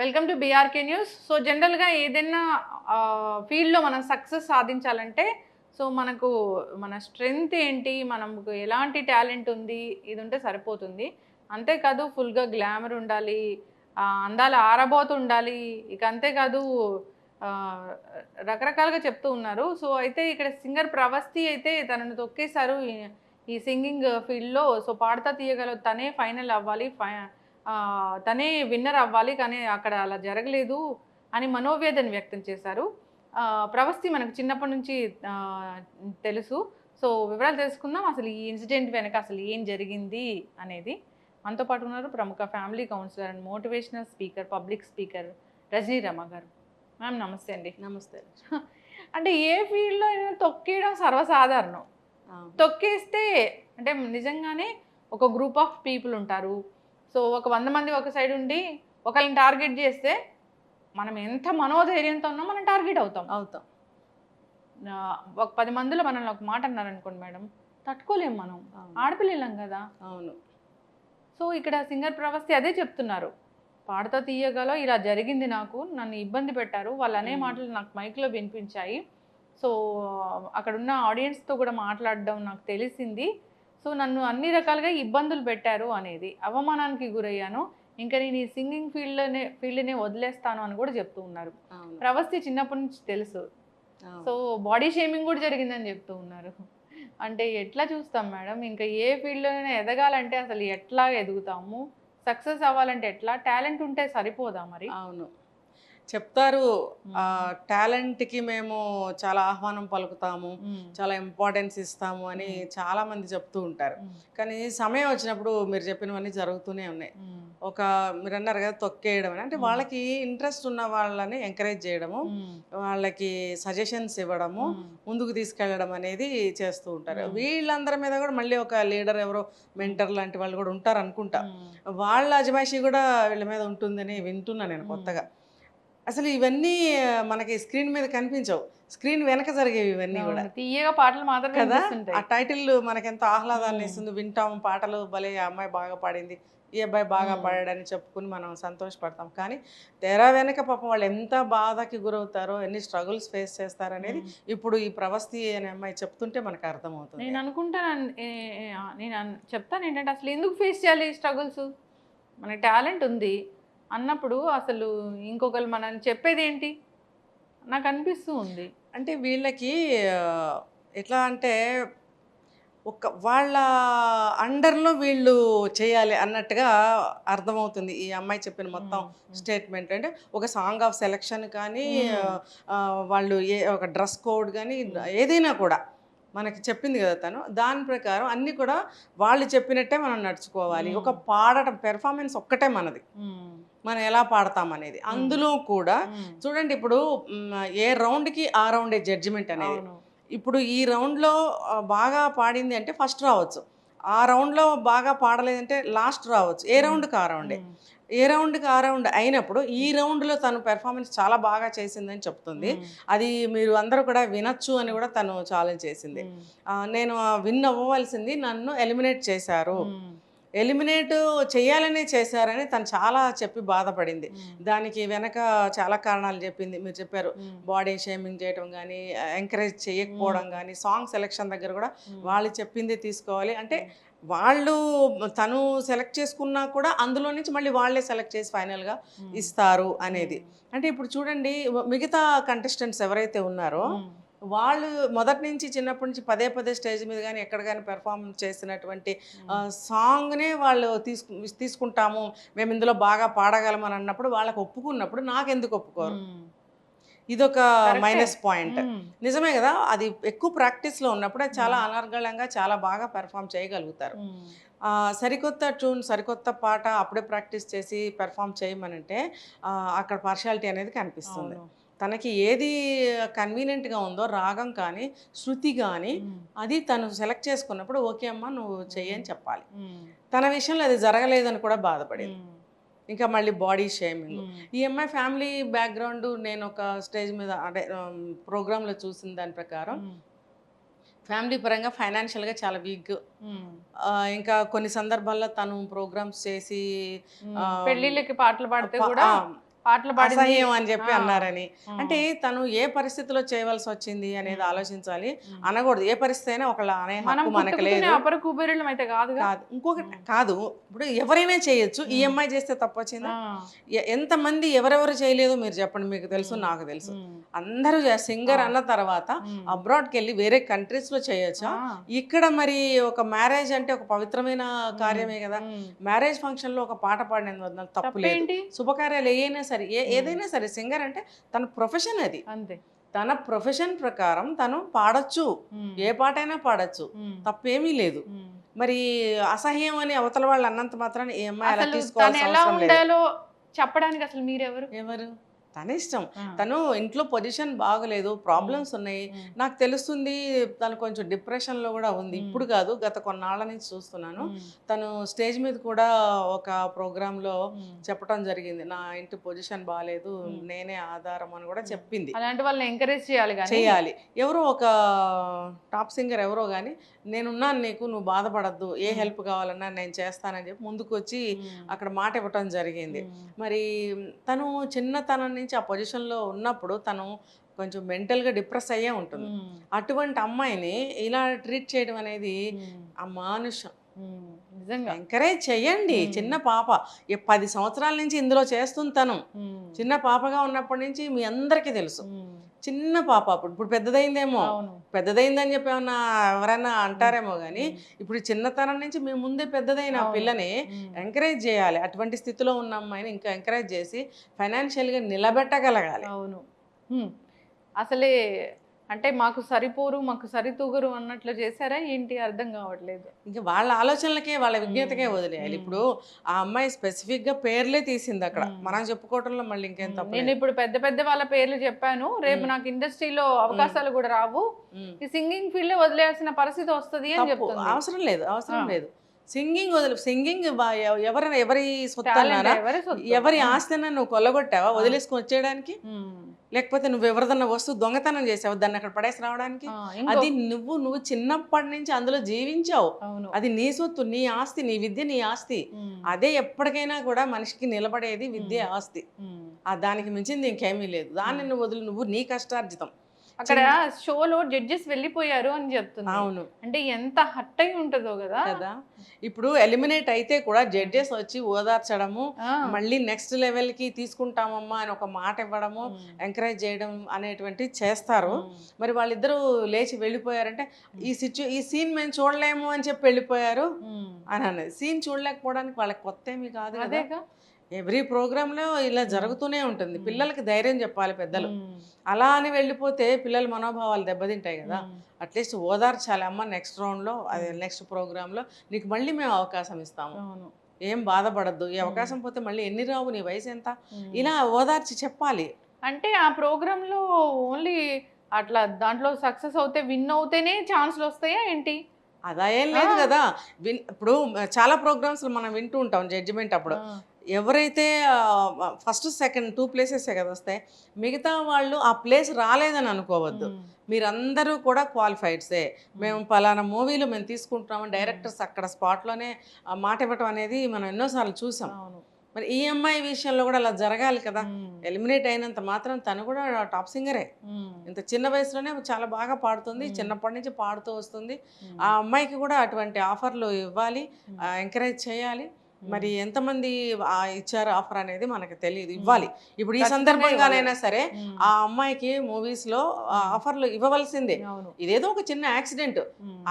Welcome to BRK news so జనరల్గా ఏదైనా ఫీల్డ్లో మనం సక్సెస్ సాధించాలంటే సో మనకు మన స్ట్రెంగ్త్ ఏంటి మనకు ఎలాంటి టాలెంట్ ఉంది ఇది ఉంటే సరిపోతుంది. అంతేకాదు ఫుల్గా గ్లామర్ ఉండాలి అందాల ఆరబోతు ఉండాలి ఇక అంతేకాదు రకరకాలుగా చెప్తూ ఉన్నారు. సో అయితే ఇక్కడ సింగర్ ప్రవస్తి అయితే తనను తొక్కేశారు. ఈ- సింగింగ్ ఫీల్డ్లో సో పాడతా తీయగల తనే ఫైనల్ అవ్వాలి ఫై తనే విన్నర్ అవ్వాలి కానీ అక్కడ అలా జరగలేదు అని మనోవేదన వ్యక్తం చేశారు. ప్రవస్తి మనకు చిన్నప్పటి నుంచి తెలుసు. సో వివరాలు తెలుసుకుందాం. అసలు ఈ ఇన్సిడెంట్ వెనక అసలు ఏం జరిగింది అనేది. మనతో పాటు ఉన్నారు ప్రముఖ family counsellor and motivational speaker public speaker Rajani Rama గారు. మ్యామ్ నమస్తే అండి. నమస్తే. అంటే ఏ ఫీల్డ్లో అయినా తొక్కేయడం సర్వసాధారణం. తొక్కేస్తే అంటే నిజంగానే ఒక గ్రూప్ ఆఫ్ పీపుల్ ఉంటారు. సో ఒక వంద మంది ఒక సైడ్ ఉండి ఒకళ్ళని టార్గెట్ చేస్తే మనం ఎంత మనోధైర్యంతో ఉన్నా మనం టార్గెట్ అవుతాం. అవుతాం. ఒక పది మందిలో మనల్ని ఒక మాట అన్నారనుకోండి మేడం తట్టుకోలేం మనం అవును. ఆడపిల్లలం కదా. అవును. సో ఇక్కడ సింగర్ ప్రవస్తి అదే చెప్తున్నారు. పాడతా తీయగలో ఇలా జరిగింది నాకు నన్ను ఇబ్బంది పెట్టారు వాళ్ళు అనే. మాటలు నాకు మైక్లో వినిపించాయి. సో అక్కడ ఉన్న ఆడియన్స్తో కూడా మాట్లాడడం నాకు తెలిసింది. సో నన్ను అన్ని రకాలుగా ఇబ్బందులు పెట్టారు అనేది అవమానానికి గురయ్యాను. ఇంకా నేను ఈ సింగింగ్ ఫీల్డ్లోనే ఫీల్డ్నే వదిలేస్తాను అని కూడా చెప్తూ ఉన్నారు. ప్రవస్తి చిన్నప్పటి నుంచి తెలుసు. సో బాడీ షేమింగ్ కూడా జరిగిందని చెప్తూ ఉన్నారు. అంటే ఎట్లా చూస్తాం మేడం? ఇంకా ఏ ఫీల్డ్లోనైనా ఎదగాలంటే అసలు ఎట్లా ఎదుగుతాము? సక్సెస్ అవ్వాలంటే ఎట్లా? టాలెంట్ ఉంటే సరిపోదా మరి? అవును. చెప్తారు ఆ టాలెంట్కి మేము చాలా ఆహ్వానం పలుకుతాము. చాలా ఇంపార్టెన్స్ ఇస్తాము అని. చాలా మంది చెప్తూ ఉంటారు. కానీ సమయం వచ్చినప్పుడు మీరు చెప్పినవన్నీ జరుగుతూనే ఉన్నాయి. ఒక మీరు అన్నారు కదా తొక్కేయడం అని అంటే. వాళ్ళకి ఇంట్రెస్ట్ ఉన్న వాళ్ళని ఎంకరేజ్ చేయడము. వాళ్ళకి సజెషన్స్ ఇవ్వడము. ముందుకు తీసుకెళ్ళడం అనేది చేస్తూ ఉంటారు. వీళ్ళందరి మీద కూడా మళ్ళీ ఒక లీడర్ ఎవరో మెంటర్ లాంటి వాళ్ళు కూడా ఉంటారు అనుకుంటా. వాళ్ళ అజమాయిషీ కూడా వీళ్ళ మీద ఉంటుందని వింటున్నా నేను. కొత్తగా అసలు ఇవన్నీ మనకి స్క్రీన్ మీద కనిపించవు స్క్రీన్ వెనక జరిగేవి ఇవన్నీ కూడా. తీయగా పాటలు మాత్రమే కదా ఆ. టైటిల్ మనకెంతో ఆహ్లాదాన్ని. ఇస్తుంది వింటాం పాటలు భలే అమ్మాయి బాగా పాడింది ఈ అబ్బాయి బాగా. పాడాడని చెప్పుకుని మనం సంతోషపడతాం కానీ తెర వెనక పాపం వాళ్ళు ఎంత బాధకి గురవుతారో ఎన్ని స్ట్రగుల్స్ ఫేస్ చేస్తారనేది మ్మ్. ఇప్పుడు ఈ ప్రవస్తి అనే అమ్మాయి చెప్తుంటే మనకు అర్థమవుతుంది నేను అనుకుంటాను నేను చెప్తాను ఏంటంటే అసలు ఎందుకు ఫేస్ చేయాలి స్ట్రగుల్స్ మన టాలెంట్ ఉంది అన్నప్పుడు అసలు ఇంకొకరు మనం చెప్పేది ఏంటి నాకు అనిపిస్తూ ఉంది. అంటే వీళ్ళకి ఎట్లా అంటే ఒక వాళ్ళ అండర్లో వీళ్ళు చేయాలి అన్నట్టుగా అర్థమవుతుంది. ఈ అమ్మాయి చెప్పిన మొత్తం. స్టేట్మెంట్. అంటే ఒక సాంగ్ ఆఫ్ సెలక్షన్ కానీ వాళ్ళు ఏ ఒక డ్రెస్ కోడ్ కానీ ఏదైనా కూడా. మనకి చెప్పింది కదా తను. దాని ప్రకారం అన్నీ కూడా వాళ్ళు చెప్పినట్టే మనం నడుచుకోవాలి. ఒక పాడటం పెర్ఫార్మెన్స్ ఒక్కటే మనది. మనం ఎలా పాడతాం అనేది. అందులో కూడా. చూడండి ఇప్పుడు ఏ రౌండ్కి ఆ రౌండే జడ్జిమెంట్ అనేది. ఇప్పుడు ఈ రౌండ్లో బాగా పాడింది అంటే ఫస్ట్ రావచ్చు. ఆ రౌండ్లో బాగా పాడలేదంటే లాస్ట్ రావచ్చు. ఏ రౌండ్కి ఆ రౌండే. ఏ రౌండ్కి ఆ రౌండ్ అయినప్పుడు ఈ రౌండ్లో తను పెర్ఫార్మెన్స్ చాలా బాగా చేసిందని చెప్తుంది. అది మీరు అందరూ కూడా వినొచ్చు అని కూడా తను ఛాలెంజ్ చేసింది నేను విన్ అవ్వవలసింది నన్ను ఎలిమినేట్ చేశారు. ఎలిమినేట్ చేయాలనే చేశారని తను చాలా చెప్పి బాధపడింది. దానికి వెనక చాలా కారణాలు చెప్పింది మీరు చెప్పారు. బాడీ షేమింగ్ చేయడం కానీ ఎంకరేజ్ చేయకపోవడం కానీ సాంగ్ సెలెక్షన్ దగ్గర కూడా. వాళ్ళు చెప్పింది తీసుకోవాలి అంటే వాళ్ళు తను సెలెక్ట్ చేసుకున్నా కూడా అందులో నుంచి మళ్ళీ వాళ్ళే సెలెక్ట్ చేసి ఫైనల్గా. ఇస్తారు అనేది అంటే ఇప్పుడు చూడండి మిగతా కంటెస్టెంట్స్ ఎవరైతే ఉన్నారో. వాళ్ళు మొదటి నుంచి చిన్నప్పటి నుంచి పదే పదే స్టేజ్ మీద కానీ ఎక్కడ కానీ పెర్ఫార్మ్ చేసినటువంటి సాంగ్నే వాళ్ళు తీసుకు తీసుకుంటాము మేము ఇందులో బాగా పాడగలం అని అన్నప్పుడు వాళ్ళకి ఒప్పుకున్నప్పుడు నాకెందుకు ఒప్పుకోరు. ఇదొక. మైనస్ పాయింట్ మ్మ్. నిజమే కదా అది ఎక్కువ ప్రాక్టీస్లో ఉన్నప్పుడు అది చాలా అనర్గళంగా చాలా బాగా పెర్ఫామ్ చేయగలుగుతారు. ఆ, సరికొత్త ట్యూన్ సరికొత్త పాట అప్పుడే ప్రాక్టీస్ చేసి పెర్ఫామ్ చేయమనంటే అక్కడ పార్షాలిటీ అనేది కనిపిస్తుంది. తనకి ఏది కన్వీనియంట్గా ఉందో రాగం కానీ శృతి కానీ మ్మ్. అది తను సెలెక్ట్ చేసుకున్నప్పుడు ఓకే అమ్మా నువ్వు చెయ్యని చెప్పాలి. తన విషయంలో అది జరగలేదని కూడా బాధపడింది. ఇంకా మళ్ళీ బాడీ షేమింగ్. ఈ అమ్మాయి ఫ్యామిలీ బ్యాక్గ్రౌండ్ నేను ఒక స్టేజ్ మీద అంటే ప్రోగ్రాంలో చూసిన దాని ప్రకారం. ఫ్యామిలీ పరంగా ఫైనాన్షియల్గా చాలా వీక్. ఇంకా కొన్ని సందర్భాల్లో తను ప్రోగ్రామ్స్ చేసి పెళ్ళిళ్ళకి పాటలు పాడితే కూడా పాటలు అసహ్యం అని చెప్పి. అన్నారని. అంటే తను ఏ పరిస్థితిలో చేయవలసి వచ్చింది అనేది ఆలోచించాలి. అనకూడదు. ఏ పరిస్థితి అయినా ఒకళ్ళ అనే హక్కు మనకు లేదు. అయితే కాదుగా? కాదు. ఇంకొకటి కాదు. ఇప్పుడు ఎవరైనా చేయొచ్చు. ఈ అమ్మాయి చేస్తే తప్పు. ఎ- ఎంతమంది ఎవరెవరు చేయలేదో మీరు చెప్పండి. మీకు తెలుసు నాకు తెలుసు. అందరూ సింగర్ అన్న తర్వాత. అబ్రాడ్కి వెళ్ళి వేరే కంట్రీస్లో చేయొచ్చా. ఇక్కడ మరి ఒక మ్యారేజ్ అంటే ఒక పవిత్రమైన కార్యమే కదా. మ్యారేజ్ ఫంక్షన్లో ఒక పాట వల్ల తప్పు లేదు. శుభకార్యాలు ఏదైనా సరే ఏ ఏదైనా సరే సింగర్ అంటే తన ప్రొఫెషన్ అది. అంతే. తన ప్రొఫెషన్ ప్రకారం తను పాడొచ్చు. ఏ పాటైనా పాడొచ్చు. ఉమ్. తప్పేమీ లేదు. మరి అసహ్యం అని అవతల వాళ్ళు అన్నంత మాత్రాన్ని అమ్మాయి అలా లేదు. ఉండాలో చెప్పడానికి అసలు మీరెవరు? ఎవరు? తన ఇష్టం. తను ఇంట్లో పొజిషన్ బాగలేదు ప్రాబ్లమ్స్ ఉన్నాయి. నాకు తెలుస్తుంది తను కొంచెం డిప్రెషన్లో కూడా ఉంది. ఇప్పుడు కాదు గత కొన్నాళ్ళ నుంచి చూస్తున్నాను. తను స్టేజ్ మీద కూడా ఒక ప్రోగ్రామ్లో ఉమ్. చెప్పడం జరిగింది నా ఇంటి పొజిషన్ బాగాలేదు. నేనే ఆధారం అని కూడా చెప్పింది అలాంటి వాళ్ళని ఎంకరేజ్ చేయాలి చేయాలి ఎవరో ఒక టాప్ సింగర్ ఎవరో కానీ నేనున్నాను నీకు నువ్వు బాధపడద్దు ఏ. హెల్ప్ కావాలన్నా నేను చేస్తానని చెప్పి ముందుకు వచ్చి. అక్కడ మాట ఇవ్వటం జరిగింది. మరి తను చిన్నతనం నుంచి ఆ పొజిషన్లో ఉన్నప్పుడు తను కొంచెం మెంటల్గా డిప్రెస్ అయ్యే ఉంటుంది. అటువంటి అమ్మాయిని ఇలా ట్రీట్ చేయడం అనేది. అమానుషం. నిజంగా ఎంకరేజ్ చెయ్యండి మ్మ్. చిన్న పాప ఈ పది సంవత్సరాల నుంచి ఇందులో చేస్తుంది తను. చిన్న పాపగా ఉన్నప్పటి నుంచి మీ అందరికీ తెలుసు. చిన్న పాప అప్పుడు ఇప్పుడు పెద్దదైందేమో పెద్దదైందని చెప్పి ఏమన్నా ఎవరైనా అంటారేమో కానీ. ఇప్పుడు చిన్నతనం నుంచి మీ ముందే పెద్దదైన. పిల్లని. ఎంకరేజ్ చేయాలి అటువంటి స్థితిలో ఉన్న అమ్మాయిని ఇంకా ఎంకరేజ్ చేసి ఫైనాన్షియల్గా నిలబెట్టగలగాలి అవును. అసలే అంటే మాకు సరిపోరు మాకు సరితూగరు అన్నట్లు చేశారా? ఏంటి? అర్థం కావట్లేదు. ఇంకా వాళ్ళ ఆలోచనలకే వాళ్ళ విజ్ఞతకే. వదిలేయాలి. ఇప్పుడు ఆ అమ్మాయి స్పెసిఫిక్గా పేర్లే తీసింది అక్కడ. మనం చెప్పుకోవటంలో మళ్ళీ ఇంకేం తప్ప నేను ఇప్పుడు పెద్ద పెద్ద వాళ్ళ పేర్లు చెప్పాను. రేపు. నాకు ఇండస్ట్రీలో అవకాశాలు కూడా రావు. ఈ సింగింగ్ ఫీల్డ్ వదిలేయాల్సిన పరిస్థితి వస్తుంది అని చెప్తుంది. అవసరం లేదు అవసరం. లేదు. సింగింగ్ వదిలి సింగింగ్ ఎవరి ఎవరి సొత్తన్నారా ఎవరి. ఆస్తినా నువ్వు కొల్లగొట్టావా. వదిలేసుకొని వచ్చేయడానికి. లేకపోతే నువ్వు ఎవరిదన్నా వస్తువు దొంగతనం చేసావు దాన్ని అక్కడ పడేసి రావడానికి అది నువ్వు నువ్వు చిన్నప్పటి నుంచి అందులో జీవించావు అది నీ సొత్తు నీ ఆస్తి నీ విద్య నీ ఆస్తి. అదే ఎప్పటికైనా కూడా మనిషికి నిలబడేది విద్య. ఆస్తి. ఆ దానికి మించింది ఇంకేమీ లేదు దాన్ని నువ్వు వదిలి నువ్వు నీ కష్టార్జితం అక్కడ షోలో జడ్జెస్ వెళ్ళిపోయారు అని చెప్తుంది. అవును. అంటే ఎంత హట్ అయి ఉంటుందో కదా. కదా. ఇప్పుడు ఎలిమినేట్ అయితే కూడా జడ్జెస్ వచ్చి ఓదార్చడము. మళ్ళీ నెక్స్ట్ లెవెల్కి తీసుకుంటామమ్మా అని ఒక మాట ఇవ్వడము. ఎంకరేజ్ చేయడం అనేటువంటి చేస్తారు. మరి వాళ్ళిద్దరూ లేచి వెళ్ళిపోయారంటే ఈ సిచ్యు ఈ సీన్ మేము చూడలేము అని చెప్పి వెళ్ళిపోయారు. అని అన్నది. సీన్ చూడలేకపోవడానికి వాళ్ళకి కొత్త ఏమీ కాదు కదా. అదేగా. ఎవ్రీ ప్రోగ్రామ్లో ఇలా జరుగుతూనే ఉంటుంది. పిల్లలకి ధైర్యం చెప్పాలి పెద్దలు. అలా అని వెళ్ళిపోతే పిల్లల మనోభావాలు దెబ్బతింటాయి కదా. అట్లీస్ట్ ఓదార్చాలి. అమ్మ నెక్స్ట్ రౌండ్లో అదే నెక్స్ట్ ప్రోగ్రాంలో నీకు మళ్ళీ మేము అవకాశం ఇస్తాము. ఏం బాధపడద్దు. ఈ అవకాశం పోతే మళ్ళీ ఎన్ని రావు నీ వయసు ఎంత. ఇలా ఓదార్చి చెప్పాలి. అంటే ఆ ప్రోగ్రామ్లో ఓన్లీ అట్లా దాంట్లో సక్సెస్ అవుతే విన్ అవుతేనే ఛాన్స్లు వస్తాయా ఏంటి? అదా ఏం లేదు. కదా. విన్ ఇప్పుడు చాలా ప్రోగ్రామ్స్ మనం వింటూ ఉంటాం జడ్జిమెంట్ అప్పుడు. ఎవరైతే ఫస్ట్ సెకండ్ టూ ప్లేసెసే కదా వస్తాయి మిగతా వాళ్ళు ఆ ప్లేస్ రాలేదని అనుకోవద్దు. మీరందరూ కూడా క్వాలిఫైడ్సే మేము పలానా మూవీలో మేము తీసుకుంటున్నాము డైరెక్టర్స్ అక్కడ స్పాట్లోనే మాట ఇవ్వటం అనేది మనం ఎన్నోసార్లు చూసాం మరి ఈ అమ్మాయి విషయంలో కూడా అలా జరగాలి కదా. ఎలిమినేట్ అయినంత మాత్రం తను కూడా టాప్ సింగరే. ఇంత చిన్న వయసులోనే చాలా బాగా పాడుతుంది. చిన్నప్పటి నుంచి పాడుతూ వస్తుంది. ఆ అమ్మాయికి కూడా అటువంటి ఆఫర్లు ఇవ్వాలి. ఎంకరేజ్ చేయాలి. మరి ఎంతమంది ఆ ఇచ్చారు ఆఫర్ అనేది మనకు తెలియదు ఇవ్వాలి. ఇప్పుడు ఈ సందర్భంగానైనా సరే. ఆ అమ్మాయికి మూవీస్లో ఆఫర్లు ఇవ్వవలసిందే. ఇదేదో ఒక చిన్న యాక్సిడెంట్.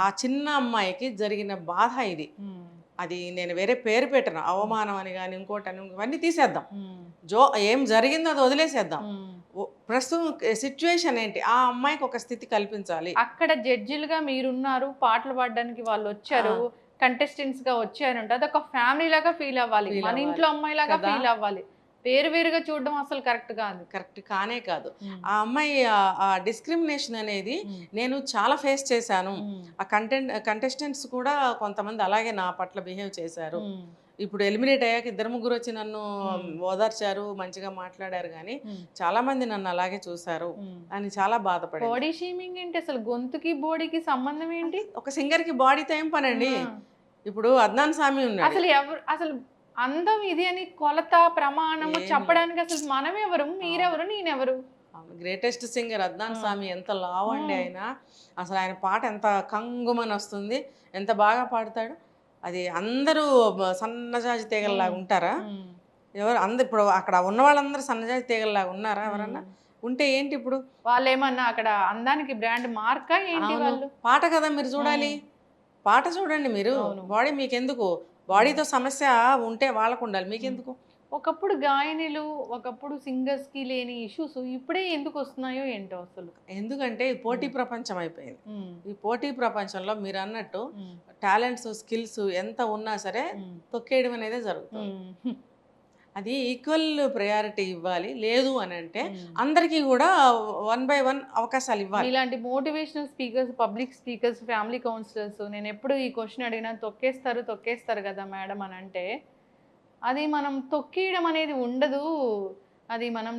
ఆ చిన్న అమ్మాయికి జరిగిన బాధ ఇది. అది నేను వేరే పేరు పెట్టను అవమానం అని కానీ ఇంకోటి అని ఇవన్నీ తీసేద్దాం. జో ఏం జరిగిందో అది వదిలేసేద్దాం. ప్రస్తుతం సిచ్యువేషన్ ఏంటి? ఆ అమ్మాయికి ఒక స్థితి కల్పించాలి. అక్కడ జడ్జిలుగా మీరున్నారు పాటలు పాడడానికి వాళ్ళు వచ్చారు కంటెస్టెంట్స్గా వచ్చారంటే అదొక ఫ్యామిలీ లాగా ఫీల్ అవ్వాలి మన. ఇంట్లో అమ్మాయి లాగా? ఫీల్ అవ్వాలి వేరు వేరుగా చూడడం అసలు కరెక్ట్ కాదు కరెక్ట్ కానే కాదు మ్మ్. ఆ అమ్మాయి ఆ డిస్క్రిమినేషన్ అనేది మ్మ్. నేను చాలా ఫేస్ చేశాను మ్మ్. ఆ కంటెంట్ కంటెస్టెంట్స్ కూడా కొంతమంది అలాగే నా పట్ల బిహేవ్ చేశారు. ఇప్పుడు ఎలిమినేట్ అయ్యాక ఇద్దరు ముగ్గురు వచ్చి నన్ను. ఓదార్చారు మంచిగా మాట్లాడారు కానీ. చాలా మంది నన్ను అలాగే చూశారు. అని చాలా బాధపడింది బాడీ షేమింగ్ ఏంటి అసలు గొంతుకి బాడీకి సంబంధం ఏంటి ఒక సింగర్కి బాడీతో ఏం పనండి. ఇప్పుడు అద్నాన్ సామి ఉన్నాడు. అసలు ఎవరు అసలు అందం ఇది అని కొలత ప్రమాణము చెప్పడానికి అసలు మనం ఎవరు మీరెవరు నేనెవరు? Greatest singer Adnan. స్వామి ఎంత లావ్ అండి. ఆయన. అసలు ఆయన పాట ఎంత కంగుమని వస్తుంది ఎంత బాగా పాడతాడు. అది అందరూ సన్నజాజి తీగల్లాగా. ఉంటారా. ఎవరు అందరు ఇప్పుడు అక్కడ ఉన్న వాళ్ళందరూ సన్నజాజి తీగల్లాగా ఉన్నారా ఎవరన్నా. ఉంటే ఏంటి ఇప్పుడు? వాళ్ళు ఏమన్నా అక్కడ అందానికి బ్రాండ్ మార్కా ఏంటి. వాళ్ళు? పాట కదా మీరు చూడాలి. పాట చూడండి మీరు. బాడీ మీకెందుకు బాడీతో సమస్య ఉంటే వాళ్ళకు ఉండాలి మీకెందుకు ఒకప్పుడు గాయనిలు ఒకప్పుడు సింగర్స్కి లేని ఇష్యూస్ ఇప్పుడే ఎందుకు వస్తున్నాయో ఏంటో అసలు ఎందుకంటే పోటీ. ప్రపంచం అయిపోయింది. ఈ పోటీ ప్రపంచంలో మీరు అన్నట్టు. టాలెంట్స్ స్కిల్స్ ఎంత ఉన్నా సరే. తొక్కేయడం అనేది జరుగుతుంది. అది ఈక్వల్ ప్రయారిటీ ఇవ్వాలి. లేదు అని అంటే. అందరికీ కూడా వన్ బై వన్ అవకాశాలు ఇవ్వాలి. ఇలాంటి motivational speakers public speakers family counsellors నేను ఎప్పుడు ఈ క్వశ్చన్ అడిగినా తొక్కేస్తారు తొక్కేస్తారు కదా మేడం అని అంటే అది మనం తొక్కేయడం అనేది ఉండదు. అది మనం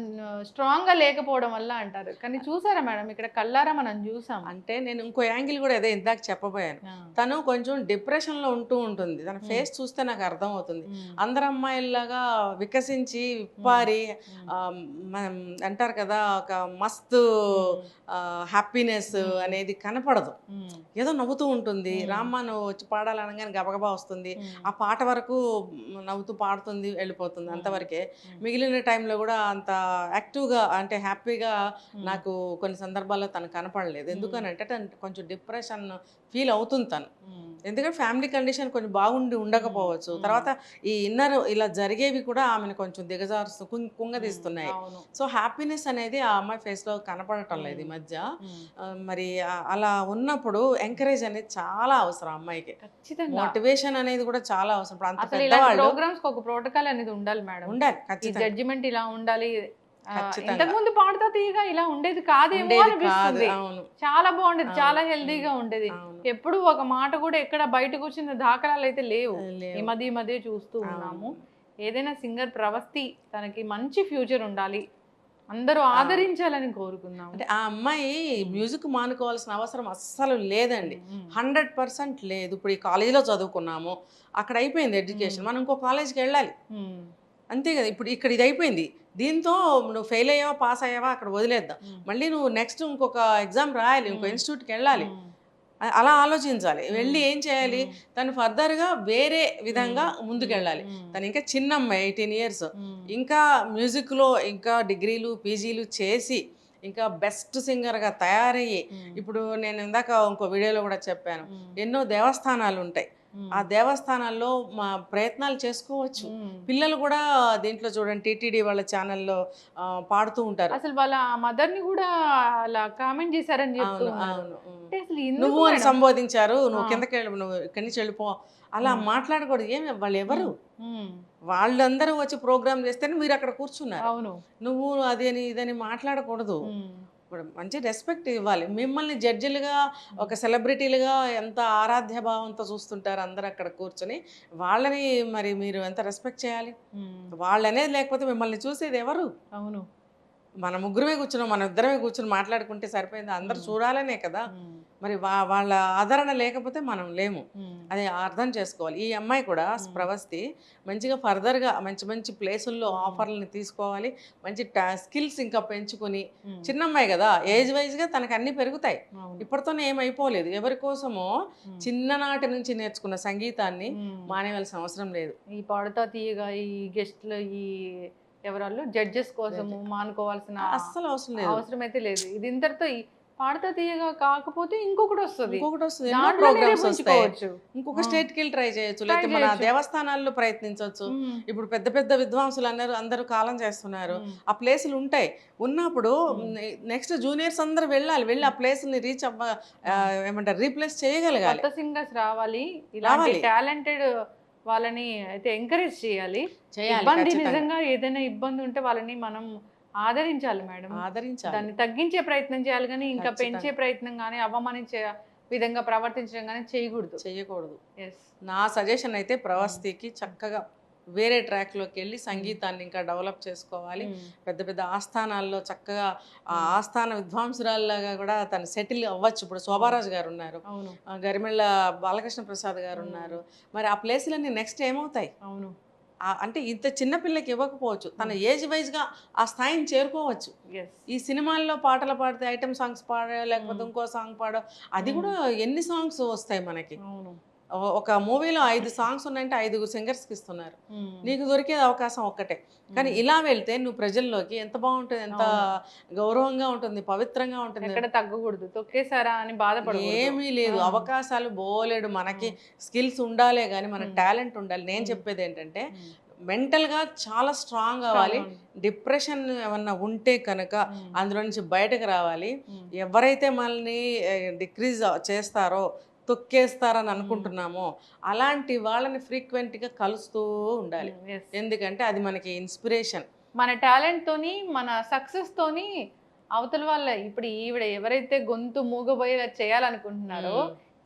స్ట్రాంగ్గా లేకపోవడం వల్ల అంటారు కానీ చూసారా మేడం ఇక్కడ కల్లారా మనం చూసాం అంటే నేను ఇంకో యాంగిల్ కూడా అదే ఇందాక చెప్పబోయాను. తను కొంచెం డిప్రెషన్లో ఉంటూ ఉంటుంది తన. ఫేస్ చూస్తే నాకు అర్థం అవుతుంది. అందరు అమ్మాయిల్లాగా వికసించి విప్పారి మనం అంటారు కదా ఒక మస్తు హ్యాపీనెస్. అనేది కనపడదు. ఏదో నవ్వుతూ ఉంటుంది. రామ్మ నువ్వు వచ్చి పాడాలనగానే గబగబా వస్తుంది. ఆ పాట వరకు నవ్వుతూ పాడుతుంది వెళ్ళిపోతుంది. అంతవరకే. మిగిలిన టైంలో కూడా అంత యాక్టివ్గా అంటే హ్యాపీగా. నాకు కొన్ని సందర్భాల్లో తను కనపడలేదు. ఎందుకనంటే తను కొంచెం డిప్రెషన్ ఫీల్ అవుతుంది తను. ఎందుకంటే ఫ్యామిలీ కండిషన్ కొంచెం బాగుండి ఉండకపోవచ్చు. తర్వాత ఈ ఇన్నర్ ఇలా జరిగేవి కూడా ఆమెను కొంచెం దిగజారుస్తూ కుంగ- కుంగదీస్తున్నాయి. సో హ్యాపీనెస్ అనేది ఆ అమ్మాయి face లో కనపడటం లేదు ఈ. మధ్య. మరి అలా ఉన్నప్పుడు ఎంకరేజ్ అనేది చాలా అవసరం అమ్మాయికి. మోటివేషన్ అనేది కూడా చాలా అవసరం. ప్రోగ్రామ్స్ ఒక ప్రోటోకాల్ అనేది ఉండాలి మేడం. ఉండాలి జడ్జిమెంట్ ఇలా ఉండాలి ఆ, ఖచ్చితంగా. ఇంతకు ముందు పాడుతా తీయగా ఇలా ఉండేది కాదేమో అనిపిస్తుంది. చాలా బాగుండేది. చాలా హెల్దీగా ఉండేది. ఎప్పుడు ఒక మాట కూడా ఎక్కడ బయటకు వచ్చిన దాఖలాలు అయితే లేవు. ఈ మధ్య ఈ మధ్య చూస్తూ. ఉన్నాము. ఏదైనా సింగర్ ప్రవస్తి తనకి మంచి ఫ్యూచర్ ఉండాలి. అందరూ ఆదరించాలని కోరుకుందాం అంటే ఆ అమ్మాయి మ్యూజిక్ మానుకోవాల్సిన అవసరం అస్సలు లేదండి. హండ్రెడ్ పర్సెంట్ లేదు. ఇప్పుడు ఈ కాలేజీలో చదువుకున్నాము. అక్కడ అయిపోయింది ఎడ్యుకేషన్ మనం ఇంకో కాలేజ్కి వెళ్ళాలి. అంతే కదా. ఇప్పుడు ఇక్కడ ఇది అయిపోయింది. దీంతో నువ్వు ఫెయిల్ అయ్యావా పాస్ అయ్యావా అక్కడ వదిలేద్దాం. మళ్ళీ నువ్వు నెక్స్ట్ ఇంకొక ఎగ్జామ్ రాయాలి ఇంకో. ఇన్స్టిట్యూట్కి వెళ్ళాలి. అలా ఆలోచించాలి. వెళ్ళి ఏం చేయాలి? తను ఫర్దర్గా వేరే విధంగా ముందుకెళ్ళాలి తను ఇంకా చిన్న అమ్మాయి ఎయిటీన్ ఇయర్స్ ఇంకా మ్యూజిక్లో ఇంకా డిగ్రీలు పీజీలు చేసి ఇంకా బెస్ట్ సింగర్గా తయారయ్యి. ఇప్పుడు నేను ఇందాక ఇంకో వీడియోలో కూడా చెప్పాను. ఎన్నో దేవస్థానాలు ఉంటాయి. ఆ దేవస్థానాల్లో మా ప్రయత్నాలు చేసుకోవచ్చు. పిల్లలు కూడా దీంట్లో చూడండి టీటీడీ వాళ్ళ ఛానల్లో పాడుతూ ఉంటారు. అసలు వాళ్ళ మదర్ని కూడా అలా కామెంట్ చేశారని నువ్వు అని? సంబోధించారు నువ్వు. కిందకి వెళ్ళి నువ్వు ఇక్కడి నుంచి వెళ్ళిపో. అలా. మాట్లాడకూడదు. ఏమి వాళ్ళు ఎవరు? వాళ్ళందరూ వచ్చి ప్రోగ్రామ్ చేస్తేనే మీరు అక్కడ కూర్చున్నారు. అవును. నువ్వు అదని ఇదని మాట్లాడకూడదు. ఇప్పుడు మంచి రెస్పెక్ట్ ఇవ్వాలి. మిమ్మల్ని జడ్జిలుగా ఒక సెలబ్రిటీలుగా ఎంత ఆరాధ్య భావంతో చూస్తుంటారు అందరు అక్కడ కూర్చొని వాళ్ళని మరి మీరు ఎంత రెస్పెక్ట్ చేయాలి? ఉమ్, వాళ్ళనేది లేకపోతే మిమ్మల్ని చూసేది ఎవరు? అవును. మన ముగ్గురమే కూర్చున్నాం మన ఇద్దరమే కూర్చుని మాట్లాడుకుంటే సరిపోయింది? అందరు. చూడాలనే కదా. మరి వా- వాళ్ళ ఆదరణ లేకపోతే మనం లేము. అది అర్థం చేసుకోవాలి. ఈ అమ్మాయి కూడా. ప్రవస్తి మంచిగా ఫర్దర్గా మంచి మంచి ప్లేసుల్లో. ఆఫర్లని తీసుకోవాలి. మంచి స్కిల్స్ ఇంకా పెంచుకుని చిన్న అమ్మాయి కదా ఏజ్ వైజ్గా తనకు అన్నీ పెరుగుతాయి. ఇప్పటితోనే ఏమైపోలేదు. ఎవరి కోసమో చిన్ననాటి నుంచి నేర్చుకున్న సంగీతాన్ని. మానేవలసిన అవసరం లేదు. ఈ పాడుతా తీయగా ఈ గెస్ట్లు ఈ ఎవరాళ్ళు జడ్జెస్ కోసము మానుకోవాల్సిన అస్సలు అవసరం లేదు. అవసరం అయితే లేదు. ఇది ఇంతటితో పాడుతా తీయగా కాకపోతే ఇంకొకటి వస్తుంది. ఇంకొకటి వస్తుంది. ప్రోగ్రామ్స్ వస్తాయి. ఇంకొక. స్టేట్కి వెళ్ళి ట్రై చేయొచ్చు. లేకపోతే మన. దేవస్థానాల్లో ప్రయత్నించవచ్చు ఇప్పుడు పెద్ద పెద్ద విద్వాంసులు అందరూ అందరూ కాలం చేస్తున్నారు. ఆ ప్లేసులు ఉంటాయి. ఉన్నప్పుడు. నెక్స్ట్ జూనియర్స్ అందరూ వెళ్ళాలి. వెళ్ళి ఆ ప్లేస్ని రీచ్ అవ్వ ఏమంటారు రీప్లేస్ చేయగలగాలి. సింగర్స్ రావాలి. రావాలి. టాలెంటెడ్ వాళ్ళని అయితే ఎంకరేజ్ చేయాలి. ఇబ్బంది. నిజంగా ఏదైనా ఇబ్బంది ఉంటే వాళ్ళని మనం ఆదరించాలి మేడం. ఆదరించాలి. దాన్ని తగ్గించే ప్రయత్నం చేయాలి కానీ ఇంకా. పెంచే ప్రయత్నం కానీ అవమానించే విధంగా ప్రవర్తించడం కానీ చేయకూడదు. చేయకూడదు. నా సజెషన్ అయితే ప్రవస్తికి చక్కగా వేరే ట్రాక్లోకి వెళ్ళి సంగీతాన్ని ఇంకా డెవలప్ చేసుకోవాలి. పెద్ద పెద్ద ఆస్థానాల్లో చక్కగా ఆ. ఆస్థాన విద్వాంసురాల్లాగా కూడా తను సెటిల్ అవ్వచ్చు. ఇప్పుడు శోభారాజు గారు ఉన్నారు గరిమెళ్ళ బాలకృష్ణ ప్రసాద్ గారు. ఉన్నారు మరి ఆ ప్లేసులన్నీ నెక్స్ట్ ఏమవుతాయి? అవును. అంటే ఇంత చిన్న పిల్లకి ఇవ్వకపోవచ్చు. తన ఏజ్ వైజ్గా ఆ స్థాయిని చేరుకోవచ్చు. ఈ సినిమాల్లో పాటలు పాడితే ఐటమ్ సాంగ్స్ పాడ లేకపోతే ఇంకో సాంగ్ పాడ అది కూడా ఎన్ని సాంగ్స్ వస్తాయి మనకి? ఒక మూవీలో ఐదు సాంగ్స్ ఉన్నాయంటే ఐదుగురు సింగర్స్కి ఇస్తున్నారు. నీకు దొరికేది అవకాశం ఒక్కటే కానీ ఇలా వెళ్తే నువ్వు ప్రజల్లోకి ఎంత బాగుంటుంది ఎంత గౌరవంగా ఉంటుంది పవిత్రంగా ఉంటుంది ఎక్కడ తగ్గకూడదు తొక్కేసారా అని బాధపడకూడదు ఏమీ లేదు. అవకాశాలు బోలేడు మనకి స్కిల్స్ ఉండాలే కానీ మన ఉమ్. టాలెంట్ ఉండాలి నేను. చెప్పేది ఏంటంటే ఉమ్. mental గా చాలా స్ట్రాంగ్ అవ్వాలి. డిప్రెషన్ ఏమన్నా ఉంటే కనుక. అందులో నుంచి బయటకు రావాలి. ఎవరైతే మనల్ని డిక్రీజ్ చేస్తారో తొక్కేస్తారని అనుకుంటున్నామో అలాంటి వాళ్ళని ఫ్రీక్వెంట్గా కలుస్తూ ఉండాలి. ఎందుకంటే అది మనకి ఇన్స్పిరేషన్. మన టాలెంట్ తోని మన సక్సెస్ తోని అవతల వాళ్ళ ఇప్పుడు ఈవిడ ఎవరైతే గొంతు మూగబోయేలా చేయాలనుకుంటున్నారో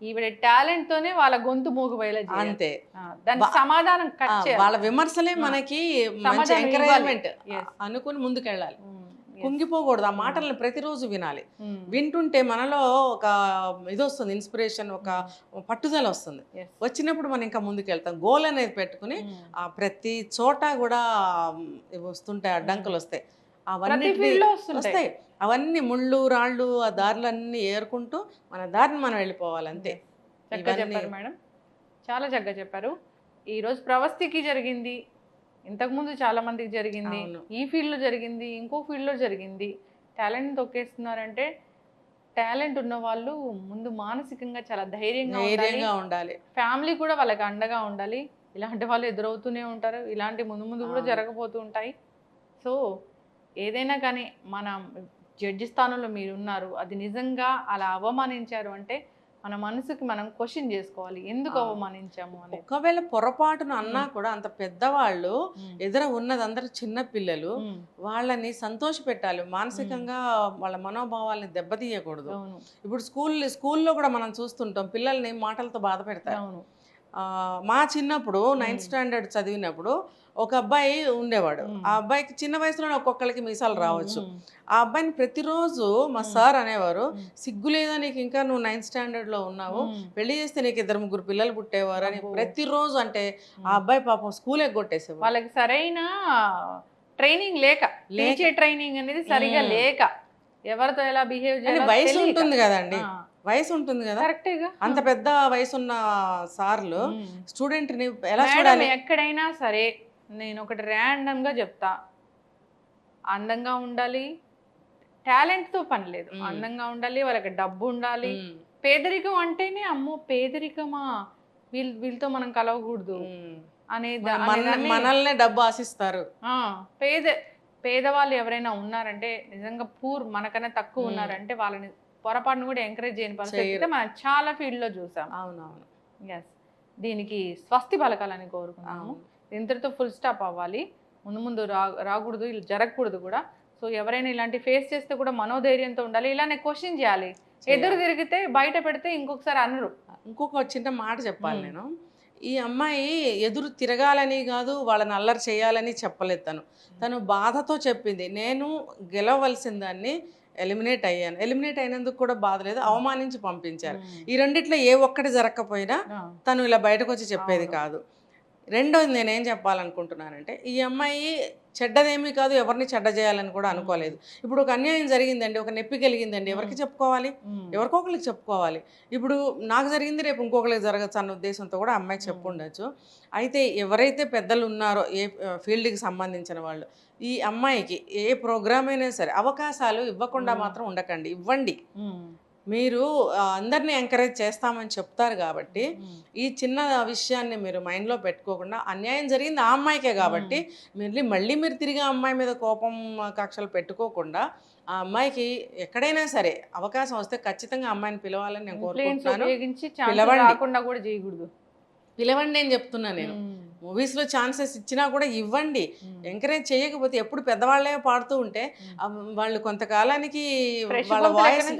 ఈవిడ టాలెంట్ తోనే వాళ్ళ గొంతు మూగబోయేలా అంతే. దానికి సమాధానం వాళ్ళ విమర్శలే. మనకి ఎంకరేజ్మెంట్. అనుకుని ముందుకెళ్ళాలి. కుంగిపోకూడదు. ఆ మాటలను ప్రతిరోజు వినాలి. ఉమ్, వింటుంటే మనలో ఒక ఇది వస్తుంది ఇన్స్పిరేషన్ ఒక పట్టుదల వస్తుంది. వచ్చినప్పుడు మనం ఇంకా ముందుకెళ్తాం. గోల్ అనేది పెట్టుకుని. ఆ ప్రతి చోట కూడా వస్తుంటాయి అడ్డంకులు వస్తాయి. అవన్నీ వస్తాయి. అవన్నీ ముళ్ళు రాళ్ళు ఆ దారులన్నీ ఏరుకుంటూ మన దారిని మనం వెళ్ళిపోవాలి అంతే. చక్కగా చెప్పారు మేడం. చాలా చక్కగా చెప్పారు. ఈ రోజు ప్రవస్తికి జరిగింది ఇంతకుముందు చాలా మందికి జరిగింది. ఈ field లో జరిగింది ఇంకో field లో జరిగింది. టాలెంట్ తొక్కేస్తున్నారంటే టాలెంట్ ఉన్న వాళ్ళు ముందు మానసికంగా చాలా ధైర్యంగా ఉండాలి. ధైర్యంగా ఉండాలి. ఫ్యామిలీ కూడా వాళ్ళకి అండగా ఉండాలి. ఇలాంటి వాళ్ళు ఎదురవుతూనే ఉంటారు. ఇలాంటి ముందు ముందు కూడా. జరగబోతూ ఉంటాయి. సో ఏదైనా కానీ మన జడ్జి స్థానంలో మీరు ఉన్నారు అది నిజంగా అలా అవమానించారు అంటే మన మనసుకి మనం క్వశ్చన్ చేసుకోవాలి ఎందుకు. అవమానించాము అనేది ఒకవేళ పొరపాటున అన్నా. కూడా అంత పెద్దవాళ్ళు. ఎదుర ఉన్నది అందరు చిన్న పిల్లలు. వాళ్ళని సంతోష పెట్టాలి మానసికంగా వాళ్ళ మనోభావాల్ని దెబ్బతీయకూడదు అవును ఇప్పుడు స్కూల్ స్కూల్లో కూడా మనం చూస్తుంటాం పిల్లల్ని మాటలతో బాధ పెడతారు మా చిన్నప్పుడు నైన్త్. స్టాండర్డ్ చదివినప్పుడు ఒక అబ్బాయి ఉండేవాడు. ఆ అబ్బాయికి చిన్న వయసులోనే ఒక్కొక్కరికి మీసాలు రావచ్చు. ఆ అబ్బాయిని ప్రతిరోజు మా. సార్ అనేవారు. సిగ్గు లేదా నీకు ఇంకా నువ్వు నైన్త్ స్టాండర్డ్లో ఉన్నావు. పెళ్ళి చేస్తే నీకు ఇద్దరు ముగ్గురు పిల్లలు పుట్టేవారు అని. ప్రతిరోజు అంటే. ఆ అబ్బాయి పాపం స్కూల్ ఎగ్గొట్టేసేవాడు వాళ్ళకి సరైన ట్రైనింగ్ లేక. టీచే ట్రైనింగ్ అనేది సరిగా. లేక ఎవరితో ఎలా బిహేవ్ చేయాలో వయసు. ఉంటుంది కదండి వయసు ఉంటుంది కదా. కరెక్టేగా. అంత పెద్ద వయసున్న సార్లు మ్మ్. స్టూడెంట్ని ఎలా చూడాలి? ఎక్కడైనా సరే నేను ఒకటి random గా చెప్తా. అందంగా ఉండాలి. talent తో పని లేదు. అందంగా ఉండాలి వాళ్ళకి డబ్బు ఉండాలి. పేదరికం అంటేనే అమ్మో పేదరికమా? వీళ్ళ వీళ్ళతో మనం కలవకూడదు. అనేది మనల్నే డబ్బు ఆశిస్తారు. పేద పేదవాళ్ళు ఎవరైనా ఉన్నారంటే నిజంగా పూర్ మనకన్నా తక్కువ. ఉన్నారంటే వాళ్ళని పొరపాటును కూడా ఎంకరేజ్ చేయని పరిస్థితి మనం చాలా field లో చూసాం. అవునవును. ఎస్ దీనికి స్వస్తి పలకాలని కోరుకున్నాము ఇంతటితో ఫుల్ స్టాప్ అవ్వాలి. ముందు ముందు రా రాకూడదు ఇలా జరగకూడదు కూడా. సో ఎవరైనా ఇలాంటి ఫేస్ చేస్తే కూడా మనోధైర్యంతో ఉండాలి. ఇలానే క్వశ్చన్ చేయాలి. ఎదురు తిరిగితే బయట పెడితే ఇంకొకసారి అనరు. ఇంకొక చిన్న మాట చెప్పాలి. నేను. ఈ అమ్మాయి ఎదురు తిరగాలని కాదు వాళ్ళని అల్లరి చేయాలని చెప్పలేదు తను. తను బాధతో చెప్పింది. నేను గెలవలసిన దాన్ని ఎలిమినేట్ అయ్యాను. ఎలిమినేట్ అయినందుకు కూడా బాధ లేదు. అవమానించి పంపించారు. ఈ రెండిట్లో ఏ ఒక్కటి జరగకపోయినా తను ఇలా బయటకు వచ్చి చెప్పేది. కాదు. రెండోది నేనేం చెప్పాలనుకుంటున్నానంటే ఈ అమ్మాయి చెడ్డదేమీ కాదు ఎవరిని చెడ్డ చేయాలని కూడా అనుకోలేదు. ఇప్పుడు ఒక అన్యాయం జరిగిందండి ఒక నొప్పి కలిగిందండి ఎవరికి చెప్పుకోవాలి? ఉమ్, ఎవరికో ఒకరికి చెప్పుకోవాలి. ఇప్పుడు నాకు జరిగింది రేపు ఇంకొకరికి జరగచ్చు అన్న ఉద్దేశంతో కూడా అమ్మాయి చెప్పు ఉండొచ్చు అయితే ఎవరైతే పెద్దలు ఉన్నారో ఏ ఫీల్డ్కి సంబంధించిన వాళ్ళు ఈ అమ్మాయికి ఏ ప్రోగ్రామ్ అయినా సరే అవకాశాలు ఇవ్వకుండా. మాత్రం ఉండకండి. ఇవ్వండి. మీరు అందరినీ ఎంకరేజ్ చేస్తామని చెప్తారు కాబట్టి ఈ చిన్న విషయాన్ని మీరు మైండ్లో పెట్టుకోకుండా అన్యాయం జరిగింది ఆ అమ్మాయికే కాబట్టి మీరు మళ్ళీ మీరు తిరిగి ఆ అమ్మాయి మీద కోపం కక్షలు పెట్టుకోకుండా ఆ అమ్మాయికి ఎక్కడైనా సరే అవకాశం వస్తే ఖచ్చితంగా అమ్మాయిని పిలవాలని నేను కోరుకుంటున్నాను. పిలవండి. పిలవండి అని చెప్తున్నాను నేను. మూవీస్లో ఛాన్సెస్ ఇచ్చినా కూడా ఇవ్వండి. ఎంకరేజ్ చేయకపోతే ఎప్పుడు పెద్దవాళ్ళే పాడుతూ ఉంటే వాళ్ళు కొంతకాలానికి వాళ్ళ వాయిస్?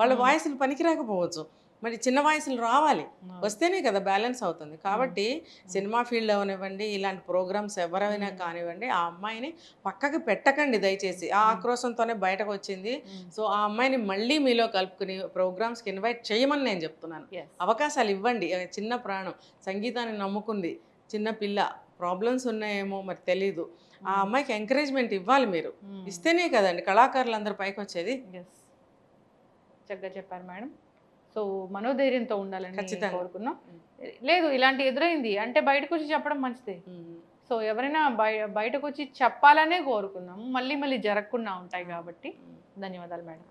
వాళ్ళ వాయిస్లు పనికి రాకపోవచ్చు మరి చిన్న వాయిస్లు రావాలి. వస్తేనే కదా బ్యాలెన్స్ అవుతుంది. కాబట్టి సినిమా ఫీల్డ్ అవనివ్వండి ఇలాంటి ప్రోగ్రామ్స్ ఎవరైనా. కానివ్వండి ఆ అమ్మాయిని పక్కకి పెట్టకండి దయచేసి. ఆ. ఆక్రోశంతోనే బయటకు వచ్చింది. సో ఆ అమ్మాయిని మళ్ళీ మీలో కలుపుకుని ప్రోగ్రామ్స్కి ఇన్వైట్ చేయమని నేను చెప్తున్నాను. అవకాశాలు ఇవ్వండి. చిన్న ప్రాణం. సంగీతాన్ని నమ్ముకుంది. చిన్న పిల్ల. ప్రాబ్లమ్స్ ఉన్నాయేమో మరి తెలీదు. ఆ అమ్మాయికి ఎంకరేజ్మెంట్ ఇవ్వాలి మీరు. ఇస్తేనే కదండి కళాకారులు అందరూ పైకి వచ్చేది చక్కగా చెప్పారు మేడం. సో మనోధైర్యంతో ఉండాలని ఖచ్చితంగా. కోరుకున్నాం. లేదు ఇలాంటి ఎదురైంది. అంటే బయటకు వచ్చి చెప్పడం మంచిదే. సో ఎవరైనా బయ బయటకు వచ్చి చెప్పాలనే కోరుకున్నాము మళ్ళీ మళ్ళీ జరగకుండా ఉంటాయి కాబట్టి. ధన్యవాదాలు మేడం.